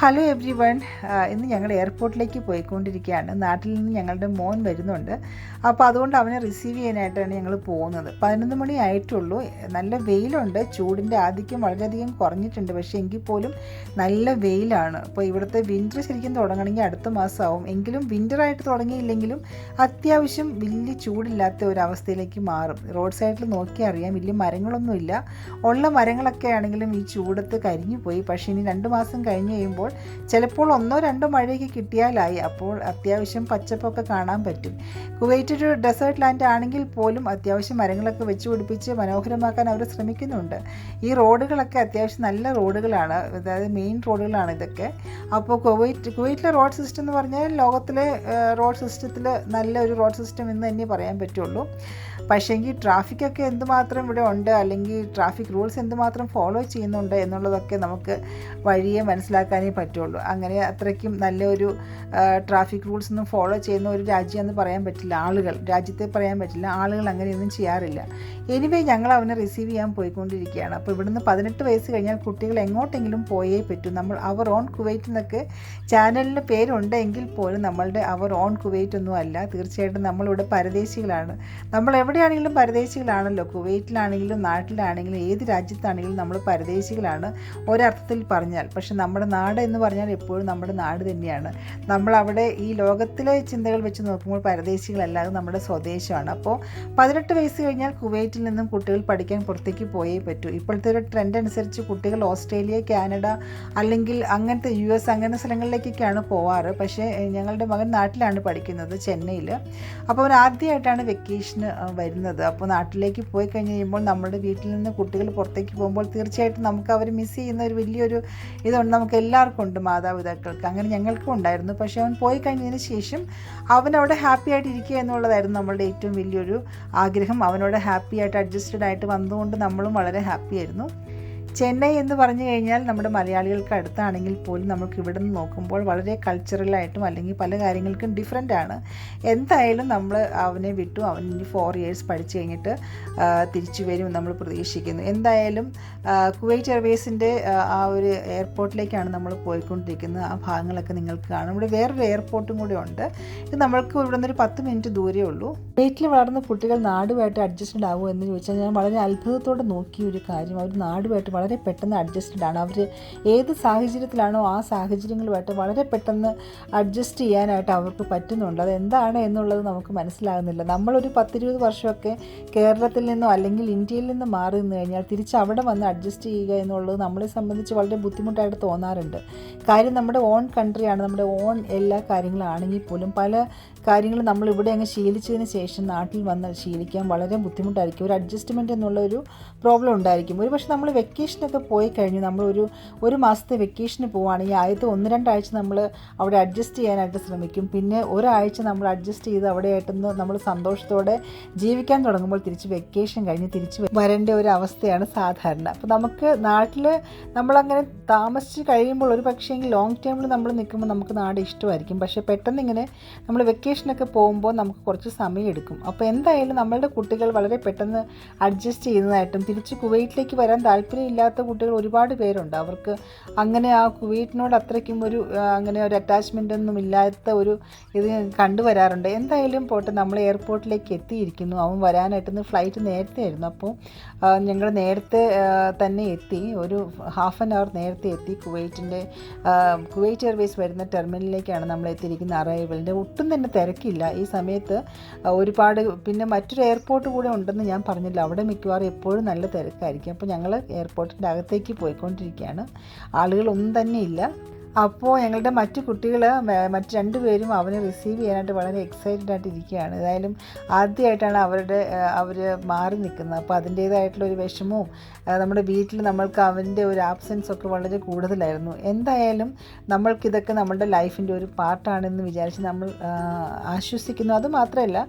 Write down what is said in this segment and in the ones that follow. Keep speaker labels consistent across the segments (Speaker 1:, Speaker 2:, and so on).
Speaker 1: Hello every one ഇന്ന് ഞങ്ങൾ എയർപോർട്ടിലേക്ക് പോയിക്കൊണ്ടിരിക്കുകയാണ്. നാട്ടിൽ നിന്ന് ഞങ്ങളുടെ മോൻ വരുന്നുണ്ട്. അപ്പോൾ അതുകൊണ്ട് അവനെ റിസീവ് ചെയ്യാനായിട്ടാണ് ഞങ്ങൾ പോകുന്നത്. പതിനൊന്ന് മണി ആയിട്ടുള്ളൂ. നല്ല വെയിലുണ്ട്. ചൂടിന്റെ ആധിക്യം വളരെയധികം കുറഞ്ഞിട്ടുണ്ട്. പക്ഷേ എങ്കിൽ പോലും നല്ല വെയിലാണ്. അപ്പോൾ ഇവിടുത്തെ വിന്റർ ശരിക്കും തുടങ്ങണമെങ്കിൽ അടുത്ത മാസമാവും. എങ്കിലും വിന്ററായിട്ട് തുടങ്ങിയില്ലെങ്കിലും അത്യാവശ്യം വലിയ ചൂടില്ലാത്ത ഒരു അവസ്ഥയിലേക്ക് മാറും. റോഡ് സൈഡിൽ നോക്കിയാൽ അറിയാം. വലിയ മരങ്ങളൊന്നുമില്ല. ഉള്ള മരങ്ങളൊക്കെ ആണെങ്കിലും ഈ ചൂടത്ത് കരിഞ്ഞു പോയി പക്ഷേ ഇനി രണ്ട് മാസം കഴിഞ്ഞ് കഴിയുമ്പോൾ ചിലപ്പോൾ ഒന്നോ രണ്ടോ മഴയൊക്കെ കിട്ടിയാലായി. അപ്പോൾ അത്യാവശ്യം പച്ചപ്പൊക്കെ കാണാൻ പറ്റും. കുവൈറ്റ് ഒരു ഡെസേർട്ട് ലാൻഡ് ആണെങ്കിൽ പോലും അത്യാവശ്യം മരങ്ങളൊക്കെ വെച്ച് പിടിപ്പിച്ച് മനോഹരമാക്കാൻ അവർ ശ്രമിക്കുന്നുണ്ട്. ഈ റോഡുകളൊക്കെ അത്യാവശ്യം നല്ല റോഡുകളാണ്. അതായത് മെയിൻ റോഡുകളാണ് ഇതൊക്കെ. അപ്പോൾ കുവൈറ്റ് കുവൈറ്റിലെ റോഡ് സിസ്റ്റം എന്ന് പറഞ്ഞാൽ ലോകത്തിലെ റോഡ് സിസ്റ്റത്തിൽ നല്ല ഒരു റോഡ് സിസ്റ്റം എന്ന് തന്നെ പറയാൻ പറ്റുള്ളൂ. പക്ഷേങ്കിൽ ട്രാഫിക്കൊക്കെ എന്തുമാത്രം ഇവിടെ ഉണ്ട് അല്ലെങ്കിൽ ട്രാഫിക് റൂൾസ് എന്തുമാത്രം ഫോളോ ചെയ്യുന്നുണ്ട് എന്നുള്ളതൊക്കെ നമുക്ക് വഴിയെ മനസ്സിലാക്കാനേ പറ്റുള്ളൂ. അങ്ങനെ അത്രയ്ക്കും നല്ലൊരു ട്രാഫിക് റൂൾസ് ഒന്നും ഫോളോ ചെയ്യുന്ന ഒരു രാജ്യം എന്ന് പറയാൻ പറ്റില്ല. ആളുകൾ രാജ്യത്തെ പറയാൻ പറ്റില്ല. ആളുകൾ അങ്ങനെയൊന്നും ചെയ്യാറില്ല. എനിവേ ഞങ്ങൾ അവനെ റിസീവ് ചെയ്യാൻ പോയിക്കൊണ്ടിരിക്കുകയാണ്. അപ്പോൾ ഇവിടുന്ന് പതിനെട്ട് വയസ്സ് കഴിഞ്ഞാൽ കുട്ടികൾ എങ്ങോട്ടെങ്കിലും പോയേ പറ്റൂ. നമ്മൾ അവർ ഓൺ കുവൈറ്റ് എന്നൊക്കെ ചാനലിന് പേരുണ്ടെങ്കിൽ പോലും നമ്മളുടെ അവർ ഓൺ കുവൈറ്റ് ഒന്നും അല്ല. തീർച്ചയായിട്ടും നമ്മളിവിടെ പരദേശികളാണ്. നമ്മൾ എവിടെയാണെങ്കിലും പരദേശികളാണല്ലോ കുവൈറ്റിലാണെങ്കിലും നാട്ടിലാണെങ്കിലും ഏത് രാജ്യത്താണെങ്കിലും നമ്മൾ പരദേശികളാണ് ഒരർത്ഥത്തിൽ പറഞ്ഞാൽ. പക്ഷെ നമ്മുടെ നാട് എന്ന് പറഞ്ഞാൽ എപ്പോഴും നമ്മുടെ നാട് തന്നെയാണ്. നമ്മളവിടെ ഈ ലോകത്തിലെ ചിന്തകൾ വെച്ച് നോക്കുമ്പോൾ പരദേശികളല്ലാതെ നമ്മുടെ സ്വദേശമാണ്. അപ്പോൾ പതിനെട്ട് വയസ്സ് കഴിഞ്ഞാൽ കുവൈറ്റിൽ നിന്നും കുട്ടികൾ പഠിക്കാൻ പുറത്തേക്ക് പോയേ പറ്റൂ. ഇപ്പോഴത്തെ ഒരു ട്രെൻഡ് അനുസരിച്ച് കുട്ടികൾ ഓസ്ട്രേലിയ കാനഡ അല്ലെങ്കിൽ അങ്ങനത്തെ യു എസ് അങ്ങനെ സ്ഥലങ്ങളിലേക്കൊക്കെയാണ് പോവാറ്. പക്ഷേ ഞങ്ങളുടെ മകൻ നാട്ടിലാണ് പഠിക്കുന്നത് ചെന്നൈയിൽ അപ്പോൾ അവർ ആദ്യമായിട്ടാണ് വെക്കേഷന് വരുന്നത്. അപ്പോൾ നാട്ടിലേക്ക് പോയി കഴിഞ്ഞ് കഴിയുമ്പോൾ നമ്മുടെ വീട്ടിൽ നിന്ന് കുട്ടികൾ പുറത്തേക്ക് പോകുമ്പോൾ തീർച്ചയായിട്ടും നമുക്ക് അവർ മിസ് ചെയ്യുന്ന ഒരു വലിയൊരു ഇതുണ്ട്. നമുക്ക് എല്ലാവർക്കും ഉണ്ട് മാതാപിതാക്കൾക്ക്. അങ്ങനെ ഞങ്ങൾക്കും ഉണ്ടായിരുന്നു. പക്ഷേ അവൻ പോയി കഴിഞ്ഞതിന് ശേഷം അവൻ അവിടെ ഹാപ്പി ആയിട്ട് ഇരിക്കുക എന്നുള്ളതായിരുന്നു നമ്മളുടെ ഏറ്റവും വലിയൊരു ആഗ്രഹം. അവനോട് ഹാപ്പി ആയിട്ട് അഡ്ജസ്റ്റഡ് ആയിട്ട് വന്നുകൊണ്ട് നമ്മളും വളരെ ഹാപ്പി ആയിരുന്നു. ചെന്നൈ എന്ന് പറഞ്ഞു കഴിഞ്ഞാൽ നമ്മുടെ മലയാളികൾക്ക് അടുത്താണെങ്കിൽ പോലും നമുക്ക് ഇവിടെ നിന്ന് നോക്കുമ്പോൾ വളരെ കൾച്ചറലായിട്ടും അല്ലെങ്കിൽ പല കാര്യങ്ങൾക്കും ഡിഫറെന്റ് ആണ്. എന്തായാലും നമ്മൾ അവനെ വിട്ടു അവൻ ഇനി ഫോർ ഇയേഴ്സ് പഠിച്ചു കഴിഞ്ഞിട്ട് തിരിച്ചു വരും നമ്മൾ പ്രതീക്ഷിക്കുന്നു. എന്തായാലും കുവൈറ്റ് എയർവേസിന്റെ ആ ഒരു എയർപോർട്ടിലേക്കാണ് നമ്മൾ പോയിക്കൊണ്ടിരിക്കുന്നത്. ആ ഭാഗങ്ങളൊക്കെ നിങ്ങൾക്ക് കാണും. ഇവിടെ വേറൊരു എയർപോർട്ടും കൂടെ ഉണ്ട്. ഇത് നമ്മൾക്ക് ഇവിടെ നിന്നൊരു പത്ത് മിനിറ്റ് ദൂരേ ഉള്ളൂ. വീട്ടിൽ വളർന്ന കുട്ടികൾ നാടുമായിട്ട് അഡ്ജസ്റ്റഡ് ആകുമോ എന്ന് ചോദിച്ചാൽ ഞാൻ വളരെ അത്ഭുതത്തോടെ നോക്കിയ ഒരു കാര്യം. അവർ നാടുമായിട്ട് വളരെ പെട്ടെന്ന് അഡ്ജസ്റ്റഡ് ആണ്. അവർ ഏത് സാഹചര്യത്തിലാണോ ആ സാഹചര്യങ്ങളുമായിട്ട് വളരെ പെട്ടെന്ന് അഡ്ജസ്റ്റ് ചെയ്യാനായിട്ട് അവർക്ക് പറ്റുന്നുണ്ട്. അത് എന്താണ് എന്നുള്ളത് നമുക്ക് മനസ്സിലാകുന്നില്ല. നമ്മളൊരു പത്തിരുപത് വർഷമൊക്കെ കേരളത്തിൽ നിന്നോ അല്ലെങ്കിൽ ഇന്ത്യയിൽ നിന്ന് മാറി നിന്ന് കഴിഞ്ഞാൽ തിരിച്ച് അവിടെ വന്ന് അഡ്ജസ്റ്റ് ചെയ്യുക എന്നുള്ളത് നമ്മളെ സംബന്ധിച്ച് വളരെ ബുദ്ധിമുട്ടായിട്ട് തോന്നാറുണ്ട്. കാര്യം നമ്മുടെ ഓൺ കൺട്രിയാണ് നമ്മുടെ ഓൺ എല്ലാ കാര്യങ്ങളാണെങ്കിൽ പോലും പല കാര്യങ്ങൾ നമ്മൾ ഇവിടെ അങ്ങ് ശീലിച്ചതിന് ശേഷം നാട്ടിൽ വന്ന് ശീലിക്കാൻ വളരെ ബുദ്ധിമുട്ടായിരിക്കും. ഒരു അഡ്ജസ്റ്റ്മെന്റ് എന്നുള്ള ഒരു പ്രോബ്ലം ഉണ്ടായിരിക്കും. ഒരു പക്ഷേ നമ്മൾ വെക്കേഷനൊക്കെ പോയി കഴിഞ്ഞ് നമ്മളൊരു ഒരു മാസത്തെ വെക്കേഷന് പോവുകയാണെങ്കിൽ ആദ്യത്തെ ഒന്ന് രണ്ടാഴ്ച നമ്മൾ അവിടെ അഡ്ജസ്റ്റ് ചെയ്യാനായിട്ട് ശ്രമിക്കും. പിന്നെ ഒരാഴ്ച നമ്മൾ അഡ്ജസ്റ്റ് ചെയ്ത് അവിടെ ആയിട്ടൊന്ന് നമ്മൾ സന്തോഷത്തോടെ ജീവിക്കാൻ തുടങ്ങുമ്പോൾ തിരിച്ച് വെക്കേഷൻ കഴിഞ്ഞ് തിരിച്ച് വരേണ്ട ഒരു അവസ്ഥയാണ് സാധാരണ. അപ്പോൾ നമുക്ക് നാട്ടിൽ നമ്മളങ്ങനെ താമസിച്ച് കഴിയുമ്പോൾ ഒരു പക്ഷേ ലോങ് ടേമിൽ നമ്മൾ നിൽക്കുമ്പോൾ നമുക്ക് നാട് ഇഷ്ടമായിരിക്കും. പക്ഷേ പെട്ടെന്ന് ഇങ്ങനെ നമ്മൾ വെക്കേഷനൊക്കെ പോകുമ്പോൾ നമുക്ക് കുറച്ച് സമയം എടുക്കും. അപ്പോൾ എന്തായാലും നമ്മളുടെ കുട്ടികൾ വളരെ പെട്ടെന്ന് അഡ്ജസ്റ്റ് ചെയ്യുന്നതായിട്ടും തിരിച്ച് കുവൈറ്റിലേക്ക് വരാൻ താല്പര്യമില്ലാത്ത കുട്ടികൾ ഒരുപാട് പേരുണ്ട്. അവർക്ക് അങ്ങനെ ആ കുവൈറ്റിനോട് അത്രയ്ക്കും ഒരു അങ്ങനെ ഒരു അറ്റാച്ച്മെന്റ് ഒന്നും ഇല്ലാത്ത ഒരു ഇത് കണ്ടുവരാറുണ്ട്. എന്തായാലും പോട്ടെ നമ്മൾ എയർപോർട്ടിലേക്ക് എത്തിയിരിക്കുന്നു. അവൻ വരാനായിട്ടൊന്ന് ഫ്ലൈറ്റ് നേരത്തെ ആയിരുന്നു. അപ്പോൾ ഞങ്ങൾ നേരത്തെ തന്നെ എത്തി. ഒരു ഹാഫ് ആൻ അവർ നേരത്തെ എത്തി. കുവൈറ്റിന്റെ കുവൈറ്റ് എയർവേസ് വരുന്ന ടെർമിനലിലേക്കാണ് നമ്മൾ എത്തിയിരിക്കുന്ന അറൈവലിന്റെ ഒട്ടും തന്നെ തിരക്കില്ല. ഈ സമയത്ത് ഒരുപാട് പിന്നെ മറ്റൊരു എയർപോർട്ട് കൂടെ ഉണ്ടെന്ന് ഞാൻ പറഞ്ഞില്ല. അവിടെ മിക്കവാറും എപ്പോഴും നല്ല തിരക്കായിരിക്കും. അപ്പോൾ ഞങ്ങൾ എയർപോർട്ടിന്റെ അകത്തേക്ക് പോയിക്കൊണ്ടിരിക്കുകയാണ്. ആളുകളൊന്നും തന്നെ ഇല്ല. അപ്പോൾ ഞങ്ങളുടെ മറ്റു കുട്ടികൾ മറ്റ് രണ്ടുപേരും അവനെ റിസീവ് ചെയ്യാനായിട്ട് വളരെ എക്സൈറ്റഡ് ആയിട്ട് ഇരിക്കുകയാണ്. ഏതായാലും ആദ്യമായിട്ടാണ് അവരുടെ അവർ മാറി നിൽക്കുന്നത്. അപ്പോൾ അതിന്റേതായിട്ടുള്ള ഒരു വിഷമവും നമ്മുടെ വീട്ടിൽ നമ്മൾക്ക് അവന്റെ ഒരു ആബ്സെൻസ് ഒക്കെ വളരെ കൂടുതലായിരുന്നു. എന്തായാലും നമ്മൾക്കിതൊക്കെ നമ്മുടെ ലൈഫിന്റെ ഒരു പാർട്ടാണെന്ന് വിചാരിച്ച് നമ്മൾ ആശ്വസിക്കുന്നു. അത് മാത്രമല്ല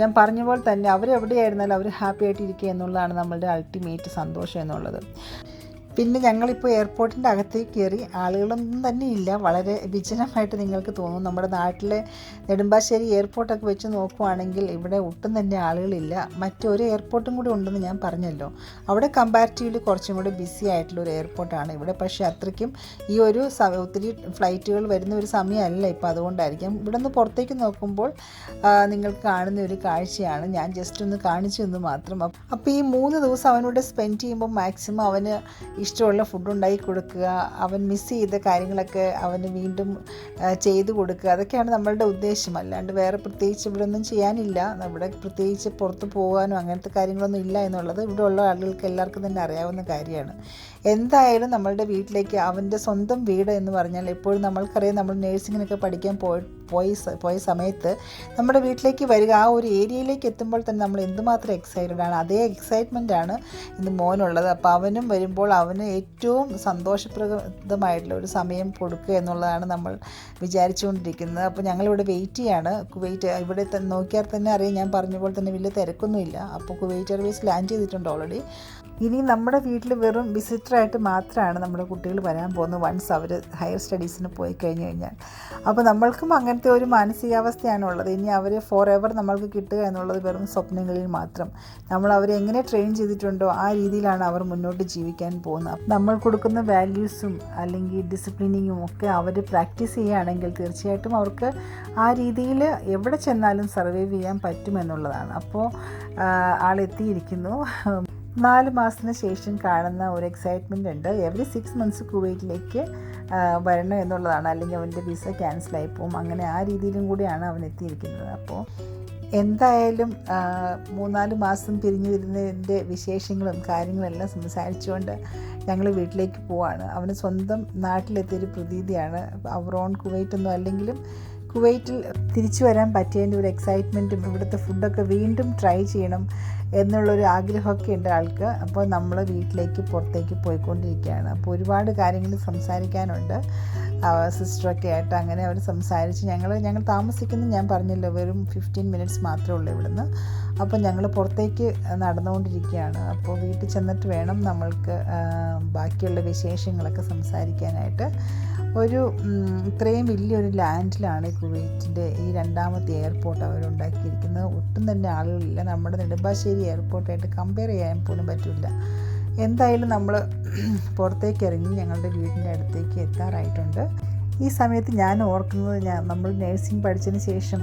Speaker 1: ഞാൻ പറഞ്ഞ പോലെ തന്നെ അവരെവിടെയായിരുന്നാലും അവർ ഹാപ്പി ആയിട്ട് ഇരിക്കുക എന്നുള്ളതാണ് നമ്മളുടെ അൾട്ടിമേറ്റ് സന്തോഷം എന്നുള്ളത്. പിന്നെ ഞങ്ങളിപ്പോൾ എയർപോർട്ടിന്റെ അകത്തേക്ക് കയറി ആളുകളൊന്നും തന്നെ ഇല്ല. വളരെ വിജനമായിട്ട് നിങ്ങൾക്ക് തോന്നും. നമ്മുടെ നാട്ടിലെ നെടുമ്പാശ്ശേരി എയർപോർട്ടൊക്കെ വെച്ച് നോക്കുവാണെങ്കിൽ ഇവിടെ ഒട്ടും തന്നെ ആളുകളില്ല. മറ്റൊരു എയർപോർട്ടും കൂടി ഉണ്ടെന്ന് ഞാൻ പറഞ്ഞല്ലോ. അവിടെ കമ്പാരിറ്റീവ്ലി കുറച്ചും കൂടി ബിസി ആയിട്ടുള്ള ഒരു എയർപോർട്ടാണ്. ഇവിടെ പക്ഷേ അത്രയ്ക്കും ഈ ഒരു ഒത്തിരി ഫ്ലൈറ്റുകൾ വരുന്ന ഒരു സമയമല്ല ഇപ്പോൾ അതുകൊണ്ടായിരിക്കും. ഇവിടെ നിന്ന് പുറത്തേക്ക് നോക്കുമ്പോൾ നിങ്ങൾ കാണുന്ന ഒരു കാഴ്ചയാണ്. ഞാൻ ജസ്റ്റ് ഒന്ന് കാണിച്ചു എന്ന് മാത്രം. അപ്പോൾ ഈ മൂന്ന് ദിവസം അവനോട് സ്പെൻഡ് ചെയ്യുമ്പോൾ മാക്സിമം അവന് ഇഷ്ടമുള്ള ഫുഡ് ഉണ്ടാക്കി കൊടുക്കുക അവൻ മിസ് ചെയ്ത കാര്യങ്ങളൊക്കെ അവന് വീണ്ടും ചെയ്തു കൊടുക്കുക അതൊക്കെയാണ് നമ്മളുടെ ഉദ്ദേശം. അല്ലാണ്ട് വേറെ പ്രത്യേകിച്ച് ഇവിടെ ഒന്നും ചെയ്യാനില്ല. ഇവിടെ പ്രത്യേകിച്ച് പുറത്ത് പോകാനോ അങ്ങനത്തെ കാര്യങ്ങളൊന്നും ഇല്ല എന്നുള്ളത് ഇവിടെ ഉള്ള ആളുകൾക്ക് എല്ലാവർക്കും തന്നെ അറിയാവുന്ന കാര്യമാണ്. എന്തായാലും നമ്മളുടെ വീട്ടിലേക്ക് അവന്റെ സ്വന്തം വീട് എന്ന് പറഞ്ഞാൽ എപ്പോഴും നമ്മൾക്കറിയാം നമ്മൾ നേഴ്സിങ്ങിനൊക്കെ പഠിക്കാൻ പോയി പോയി പോയ സമയത്ത് നമ്മുടെ വീട്ടിലേക്ക് വരിക ആ ഒരു ഏരിയയിലേക്ക് എത്തുമ്പോൾ തന്നെ നമ്മൾ എന്തുമാത്രം എക്സൈറ്റഡ് ആണ്. അതേ എക്സൈറ്റ്മെന്റ് ആണ് ഇന്ന് മോനുള്ളത്. അപ്പോൾ അവനും വരുമ്പോൾ അവന് ഏറ്റവും സന്തോഷപ്രദമായിട്ടുള്ള ഒരു സമയം കൊടുക്കുക എന്നുള്ളതാണ് നമ്മൾ വിചാരിച്ചുകൊണ്ടിരിക്കുന്നത്. അപ്പോൾ ഞങ്ങളിവിടെ വെയിറ്റ് ചെയ്യാണ്. കുവൈറ്റ് ഇവിടെ നോക്കിയാൽ തന്നെ അറിയാം. ഞാൻ പറഞ്ഞ പോലെ തന്നെ വലിയ തിരക്കൊന്നുമില്ല. അപ്പോൾ കുവൈറ്റ് എയർവേസ് ലാൻഡ് ചെയ്തിട്ടുണ്ട് ഓൾറെഡി ഇനി നമ്മുടെ വീട്ടിൽ വെറും വിസിറ്ററായിട്ട് മാത്രമാണ് നമ്മുടെ കുട്ടികൾ വരാൻ പോകുന്നത്. വൺസ് അവർ ഹയർ സ്റ്റഡീസിന് പോയി കഴിഞ്ഞ് കഴിഞ്ഞാൽ. അപ്പോൾ നമ്മൾക്കും അങ്ങനത്തെ ഒരു മാനസികാവസ്ഥയാണുള്ളത്. ഇനി അവർ ഫോർ എവർ നമ്മൾക്ക് കിട്ടുക എന്നുള്ളത് വെറും സ്വപ്നങ്ങളിൽ മാത്രം. നമ്മൾ അവരെ എങ്ങനെ ട്രെയിൻ ചെയ്തിട്ടുണ്ടോ ആ രീതിയിലാണ് അവർ മുന്നോട്ട് ജീവിക്കാൻ പോകുന്നത്. നമ്മൾ കൊടുക്കുന്ന വാല്യൂസും അല്ലെങ്കിൽ ഡിസിപ്ലിനിങ്ങും ഒക്കെ അവർ പ്രാക്ടീസ് ചെയ്യുകയാണെങ്കിൽ തീർച്ചയായിട്ടും അവർക്ക് ആ രീതിയിൽ എവിടെ ചെന്നാലും സർവൈവ് ചെയ്യാൻ പറ്റുമെന്നുള്ളതാണ് അപ്പോൾ ആളെത്തിയിരിക്കുന്നു. നാല് മാസത്തിന് ശേഷം കാണുന്ന ഒരു എക്സൈറ്റ്മെന്റ് ഉണ്ട്. എവറി സിക്സ് മന്ത്സ് കുവൈറ്റിലേക്ക് വരണം എന്നുള്ളതാണ്. അല്ലെങ്കിൽ അവന്റെ വിസ ക്യാൻസലായി പോകും. അങ്ങനെ ആ രീതിയിലും കൂടിയാണ് അവൻ എത്തിയിരിക്കുന്നത്. അപ്പോൾ എന്തായാലും മൂന്നാൽ മാസം പിരിഞ്ഞു വരുന്നതിന്റെ വിശേഷങ്ങളും കാര്യങ്ങളെല്ലാം സംസാരിച്ചുകൊണ്ട് ഞങ്ങൾ വീട്ടിലേക്ക് പോവാണ്. അവന് സ്വന്തം നാട്ടിലെത്തിയൊരു പ്രതീതിയാണ്. അവർ ഓൺ കുവൈറ്റ് ഒന്നും അല്ലെങ്കിലും കുവൈറ്റിൽ തിരിച്ചു വരാൻ പറ്റിയതിന്റെ ഒരു എക്സൈറ്റ്മെന്റും ഇവിടുത്തെ ഫുഡൊക്കെ വീണ്ടും ട്രൈ ചെയ്യണം. എന്നുള്ളൊരു ആഗ്രഹമൊക്കെ ഉണ്ട് ആൾക്ക്. അപ്പോൾ നമ്മൾ വീട്ടിലേക്ക് പുറത്തേക്ക് പോയിക്കൊണ്ടിരിക്കുകയാണ്. അപ്പോൾ ഒരുപാട് കാര്യങ്ങൾ സംസാരിക്കാനുണ്ട്. സിസ്റ്ററൊക്കെ ആയിട്ട് അങ്ങനെ അവർ സംസാരിച്ച് ഞങ്ങൾ ഞങ്ങൾ താമസിക്കുന്നത് ഞാൻ പറഞ്ഞല്ലോ വെറും ഫിഫ്റ്റീൻ മിനിറ്റ്സ് മാത്രമേ ഉള്ളൂ ഇവിടുന്ന്. അപ്പോൾ ഞങ്ങൾ പുറത്തേക്ക് നടന്നുകൊണ്ടിരിക്കുകയാണ്. അപ്പോൾ വീട്ടിൽ ചെന്നിട്ട് വേണം നമ്മൾക്ക് ബാക്കിയുള്ള വിശേഷങ്ങളൊക്കെ സംസാരിക്കാനായിട്ട്. ഒരു ഇത്രയും വലിയൊരു ലാൻഡിലാണ് കുവൈറ്റിന്റെ ഈ രണ്ടാമത്തെ എയർപോർട്ട് അവരുണ്ടാക്കിയിരിക്കുന്നത്. ഒട്ടും തന്നെ ആളുകളില്ല. നമ്മുടെ നെടുമ്പാശ്ശേരി എയർപോർട്ടായിട്ട് കമ്പയർ ചെയ്യാൻ പോലും പറ്റില്ല. എന്തായാലും നമ്മൾ പുറത്തേക്ക് ഇറങ്ങി ഞങ്ങളുടെ വീടിന്റെ അടുത്തേക്ക് എത്താറായിട്ടുണ്ട്. ഈ സമയത്ത് ഞാൻ ഓർക്കുന്നത് ഞാൻ നമ്മൾ നഴ്സിംഗ് പഠിച്ചതിന് ശേഷം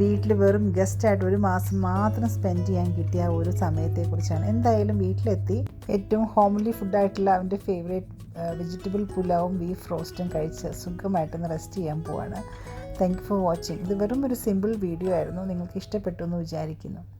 Speaker 1: വീട്ടിൽ വെറും ഗസ്റ്റായിട്ട് ഒരു മാസം മാത്രം സ്പെൻഡ് ചെയ്യാൻ കിട്ടിയ ഒരു സമയത്തെക്കുറിച്ചാണ്. എന്തായാലും വീട്ടിലെത്തി. ഏറ്റവും ഹോംലി ഫുഡായിട്ടുള്ള അവന്റെ ഫേവറേറ്റ് വെജിറ്റബിൾ പുലാവും ബീഫ് റോസ്റ്റും കഴിച്ച് സുഖമായിട്ടൊന്ന് റെസ്റ്റ് ചെയ്യാൻ പോവാണ്. താങ്ക് യു ഫോർ വാച്ചിങ് ഇത് വെറും ഒരു സിമ്പിൾ വീഡിയോ ആയിരുന്നു. നിങ്ങൾക്ക് ഇഷ്ടപ്പെട്ടു എന്ന് വിചാരിക്കുന്നു.